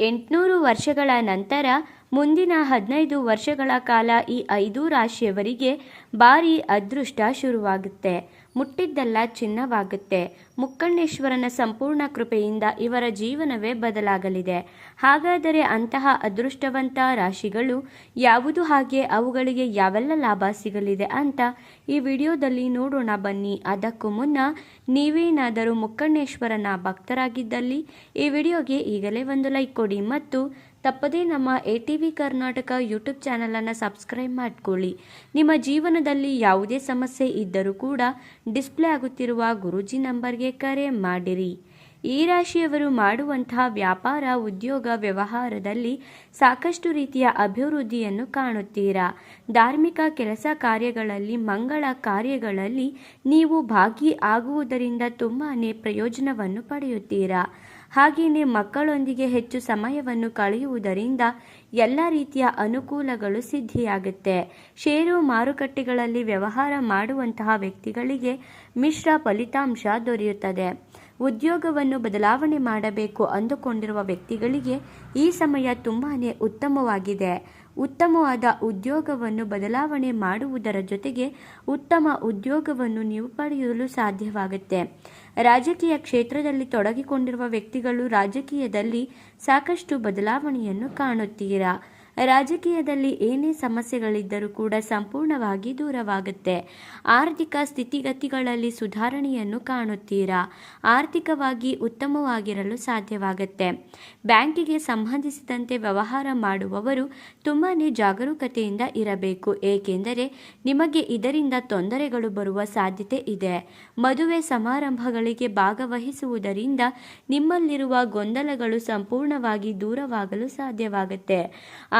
ಎಂಟುನೂರು ವರ್ಷಗಳ ನಂತರ ಮುಂದಿನ ಹದಿನೈದು ವರ್ಷಗಳ ಕಾಲ ಈ ಐದು ರಾಶಿಯವರಿಗೆ ಭಾರಿ ಅದೃಷ್ಟ ಶುರುವಾಗುತ್ತೆ. ಮುಟ್ಟಿದ್ದೆಲ್ಲ ಚಿನ್ನವಾಗುತ್ತೆ. ಮುಕ್ಕಣ್ಣೇಶ್ವರನ ಸಂಪೂರ್ಣ ಕೃಪೆಯಿಂದ ಇವರ ಜೀವನವೇ ಬದಲಾಗಲಿದೆ. ಹಾಗಾದರೆ ಅಂತಹ ಅದೃಷ್ಟವಂತ ರಾಶಿಗಳು ಯಾವುದು ಹಾಗೆ ಅವುಗಳಿಗೆ ಯಾವೆಲ್ಲ ಲಾಭ ಸಿಗಲಿದೆ ಅಂತ ಈ ವಿಡಿಯೋದಲ್ಲಿ ನೋಡೋಣ ಬನ್ನಿ. ಅದಕ್ಕೂ ಮುನ್ನ ನೀವೇನಾದರೂ ಮುಕ್ಕಣ್ಣೇಶ್ವರನ ಭಕ್ತರಾಗಿದ್ದಲ್ಲಿ ಈ ವಿಡಿಯೋಗೆ ಈಗಲೇ ಒಂದು ಲೈಕ್ ಕೊಡಿ ಮತ್ತು ತಪ್ಪದೇ ನಮ್ಮ A T V Karnataka YouTube ಚಾನಲನ್ನು ಸಬ್ಸ್ಕ್ರೈಬ್ ಮಾಡಿಕೊಳ್ಳಿ. ನಿಮ್ಮ ಜೀವನದಲ್ಲಿ ಯಾವುದೇ ಸಮಸ್ಯೆ ಇದ್ದರೂ ಕೂಡ ಡಿಸ್ಪ್ಲೇ ಆಗುತ್ತಿರುವ ಗುರೂಜಿ ನಂಬರ್ಗೆ ಕರೆ ಮಾಡಿರಿ. ಈ ರಾಶಿಯವರು ಮಾಡುವಂತಹ ವ್ಯಾಪಾರ, ಉದ್ಯೋಗ, ವ್ಯವಹಾರದಲ್ಲಿ ಸಾಕಷ್ಟು ರೀತಿಯ ಅಭಿವೃದ್ಧಿಯನ್ನು ಕಾಣುತ್ತೀರಾ? ಧಾರ್ಮಿಕ ಕೆಲಸ ಕಾರ್ಯಗಳಲ್ಲಿ, ಮಂಗಳ ಕಾರ್ಯಗಳಲ್ಲಿ ನೀವು ಭಾಗಿ ಆಗುವುದರಿಂದ ತುಂಬಾ ಪ್ರಯೋಜನವನ್ನು ಪಡೆಯುತ್ತೀರಾ? ಹಾಗೆಯೇ ಮಕ್ಕಳೊಂದಿಗೆ ಹೆಚ್ಚು ಸಮಯವನ್ನು ಕಳೆಯುವುದರಿಂದ ಎಲ್ಲ ರೀತಿಯ ಅನುಕೂಲಗಳು ಸಿದ್ಧಿಯಾಗುತ್ತೆ. ಷೇರು ಮಾರುಕಟ್ಟೆಗಳಲ್ಲಿ ವ್ಯವಹಾರ ಮಾಡುವಂತಹ ವ್ಯಕ್ತಿಗಳಿಗೆ ಮಿಶ್ರ ಫಲಿತಾಂಶ ದೊರೆಯುತ್ತದೆ. ಉದ್ಯೋಗವನ್ನು ಬದಲಾವಣೆ ಮಾಡಬೇಕು ಅಂದುಕೊಂಡಿರುವ ವ್ಯಕ್ತಿಗಳಿಗೆ ಈ ಸಮಯ ತುಂಬಾ ಉತ್ತಮವಾಗಿದೆ. ಉತ್ತಮವಾದ ಉದ್ಯೋಗವನ್ನು ಬದಲಾವಣೆ ಮಾಡುವುದರ ಜೊತೆಗೆ ಉತ್ತಮ ಉದ್ಯೋಗವನ್ನು ನೀವು ಪಡೆಯಲು ಸಾಧ್ಯವಾಗುತ್ತೆ. ರಾಜಕೀಯ ಕ್ಷೇತ್ರದಲ್ಲಿ ತೊಡಗಿಕೊಂಡಿರುವ ವ್ಯಕ್ತಿಗಳು ರಾಜಕೀಯದಲ್ಲಿ ಸಾಕಷ್ಟು ಬದಲಾವಣೆಯನ್ನು ಕಾಣುತ್ತೀರಾ? ರಾಜಕೀಯದಲ್ಲಿ ಏನೇ ಸಮಸ್ಯೆಗಳಿದ್ದರೂ ಕೂಡ ಸಂಪೂರ್ಣವಾಗಿ ದೂರವಾಗುತ್ತೆ. ಆರ್ಥಿಕ ಸ್ಥಿತಿಗತಿಗಳಲ್ಲಿ ಸುಧಾರಣೆಯನ್ನು ಕಾಣುತ್ತೀರಾ? ಆರ್ಥಿಕವಾಗಿ ಉತ್ತಮವಾಗಿರಲು ಸಾಧ್ಯವಾಗುತ್ತೆ. ಬ್ಯಾಂಕಿಗೆ ಸಂಬಂಧಿಸಿದಂತೆ ವ್ಯವಹಾರ ಮಾಡುವವರು ತುಂಬಾ ಜಾಗರೂಕತೆಯಿಂದ ಇರಬೇಕು. ಏಕೆಂದರೆ ನಿಮಗೆ ಇದರಿಂದ ತೊಂದರೆಗಳು ಬರುವ ಸಾಧ್ಯತೆ ಇದೆ. ಮದುವೆ ಸಮಾರಂಭಗಳಿಗೆ ಭಾಗವಹಿಸುವುದರಿಂದ ನಿಮ್ಮಲ್ಲಿರುವ ಗೊಂದಲಗಳು ಸಂಪೂರ್ಣವಾಗಿ ದೂರವಾಗಲು ಸಾಧ್ಯವಾಗುತ್ತೆ.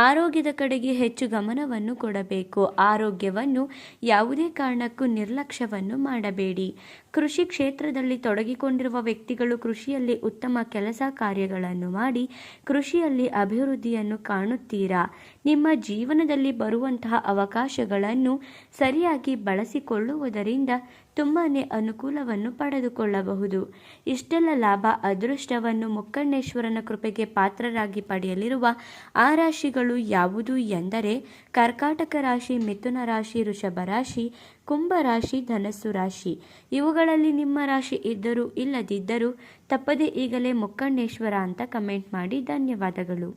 ಆರೋಗ್ಯದ ಕಡೆಗೆ ಹೆಚ್ಚು ಗಮನವನ್ನು ಕೊಡಬೇಕು. ಆರೋಗ್ಯವನ್ನು ಯಾವುದೇ ಕಾರಣಕ್ಕೂ ನಿರ್ಲಕ್ಷ್ಯವನ್ನು ಮಾಡಬೇಡಿ. ಕೃಷಿ ಕ್ಷೇತ್ರದಲ್ಲಿ ತೊಡಗಿಕೊಂಡಿರುವ ವ್ಯಕ್ತಿಗಳು ಕೃಷಿಯಲ್ಲಿ ಉತ್ತಮ ಕೆಲಸ ಕಾರ್ಯಗಳನ್ನು ಮಾಡಿ ಕೃಷಿಯಲ್ಲಿ ಅಭಿವೃದ್ಧಿಯನ್ನು ಕಾಣುತ್ತೀರಾ? ನಿಮ್ಮ ಜೀವನದಲ್ಲಿ ಬರುವಂತಹ ಅವಕಾಶಗಳನ್ನು ಸರಿಯಾಗಿ ಬಳಸಿಕೊಳ್ಳುವುದರಿಂದ ತುಂಬಾ ಅನುಕೂಲವನ್ನು ಪಡೆದುಕೊಳ್ಳಬಹುದು. ಇಷ್ಟೆಲ್ಲ ಲಾಭ, ಅದೃಷ್ಟವನ್ನು ಮುಕ್ಕಣ್ಣೇಶ್ವರನ ಕೃಪೆಗೆ ಪಾತ್ರರಾಗಿ ಪಡೆಯಲಿರುವ ಆ ರಾಶಿಗಳು ಯಾವುದು ಎಂದರೆ ಕರ್ಕಾಟಕ ರಾಶಿ, ಮಿಥುನ ರಾಶಿ, ವೃಷಭ ರಾಶಿ, ಕುಂಭ ರಾಶಿ, ಧನಸ್ಸು ರಾಶಿ. ಇವುಗಳಲ್ಲಿ ನಿಮ್ಮ ರಾಶಿ ಇದ್ದರೂ ಇಲ್ಲದಿದ್ದರೂ ತಪ್ಪದೇ ಈಗಲೇ ಮೊಕ್ಕಣ್ಣೇಶ್ವರ ಅಂತ ಕಮೆಂಟ್ ಮಾಡಿ ಧನ್ಯವಾದಗಳು.